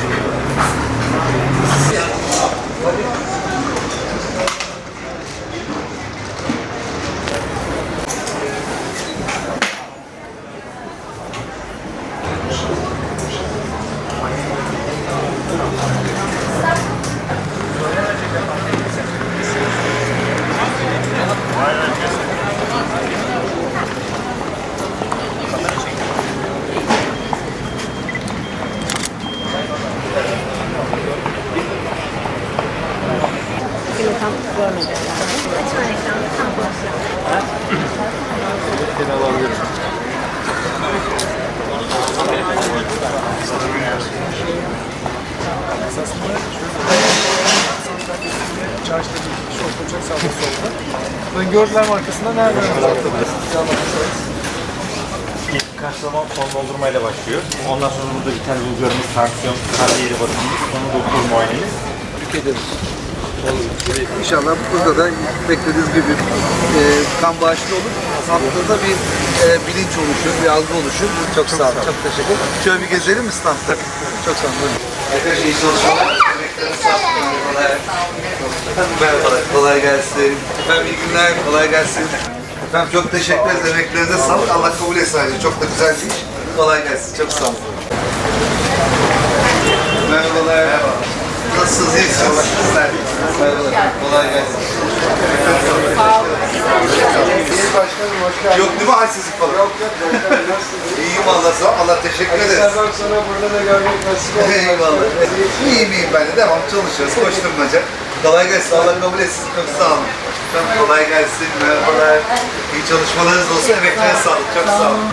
Şimdi görmedim. Açma ekranı tam Çarşıda bir kişi oturacak sağda solda. Ben gördüler markasında nereden İlk karşılama son doldurmayla başlıyor. Ondan sonra burada vital bulgarımız, tansiyon, karaciğeri bakımımız, sonra doktor muayenemiz. Ederiz. İnşallah burada da beklediğiniz gibi e, kan bağışlı olur. Haftada bir e, bilinç oluşur, bir algı oluşur. Çok, sağ olun, çok teşekkür ederim. Şöyle bir gezelim mi standta? Çok sağ olun. Arkadaşlar iyi çalışmalar. Merhabalar, kolay gelsin. Efendim iyi günler, kolay gelsin. Efendim çok teşekkür ederiz. Emeklerinize sağlık. Allah kabul etsin ayrıca. Çok da güzel bir iş. Kolay gelsin. Çok sağ olun. Merhabalar. Merhaba. Nasılsınız? İyisiniz? Sizler. Merhabalar. Kolay gelsin. İyi başkanım, hoş. Yok değil mi halsizlik falan? Yok yok. İyiyim valla sağ ol. Allah teşekkür ederiz. Senden sonra burada da görmek nasip oldu. Eyvallah. İyiyim iyiyim ben de. Devam çalışıyoruz. Koşturmaca. Kolay gelsin. Allah kabul etsin. Çok sağ olun. Çok kolay gelsin. Merhabalar. İyi çalışmalarınız olsun. Emeklerinize sağlık. Çok sağ olun.